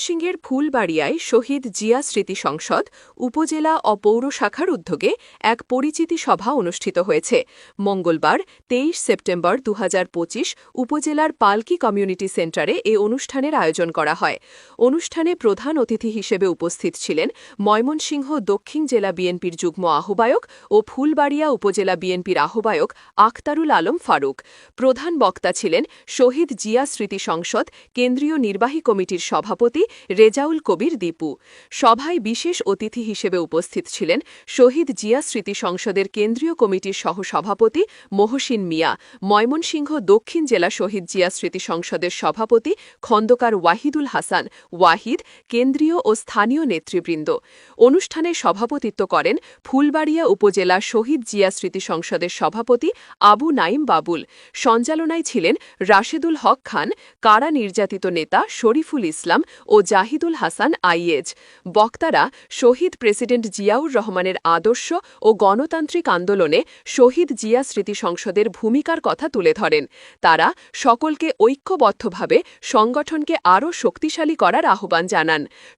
ময়মনসিংহের ফুলবাড়িয়ায় শহীদ জিয়া স্মৃতি সংসদ উপজেলা ও পৌর শাখার উদ্যোগে এক পরিচিতি সভা অনুষ্ঠিত হয়েছে। মঙ্গলবার তেইশ সেপ্টেম্বর দু হাজার পঁচিশ উপজেলার পালকি কমিউনিটি সেন্টারে এ অনুষ্ঠানের আয়োজন করা হয়। অনুষ্ঠানে প্রধান অতিথি হিসেবে উপস্থিত ছিলেন ময়মনসিংহ দক্ষিণ জেলা বিএনপির যুগ্ম আহ্বায়ক ও ফুলবাড়িয়া উপজেলা বিএনপির আহ্বায়ক আখতারুল আলম ফারুক। প্রধান বক্তা ছিলেন শহীদ জিয়া স্মৃতি সংসদ কেন্দ্রীয় নির্বাহী কমিটির সভাপতি রেজাউল কবির দীপু। সভায় বিশেষ অতিথি হিসেবে উপস্থিত ছিলেন শহীদ জিয়া স্মৃতি সংসদের কেন্দ্রীয় কমিটির সহসভাপতি মহসিন মিয়া, ময়মনসিংহ দক্ষিণ জেলা শহীদ জিয়া স্মৃতি সংসদের সভাপতি খন্দকার ওয়াহিদুল হাসান, ওয়াহিদ কেন্দ্রীয় ও স্থানীয় নেতৃবৃন্দ। অনুষ্ঠানে সভাপতিত্ব করেন ফুলবাড়িয়া উপজেলা শহীদ জিয়া স্মৃতি সংসদের সভাপতি আবু নাইম বাবুল। সঞ্চালনায় ছিলেন রাশেদুল হক খান, কারা নির্যাতিত নেতা শরীফুল ইসলাম ও জাহিদুল হাসান আইএজ বক্তারা শহীদ প্রেসিডেন্ট জিয়াউর রহমানের আদর্শ ও গণতান্ত্রিক আন্দোলনে শহীদ জিয়া স্মৃতি সংসদের ভূমিকার কথা তুলে ধরেন। তারা সকলকে ঐক্যবদ্ধভাবে সংগঠনকে আরও শক্তিশালী করার আহ্বান জানান।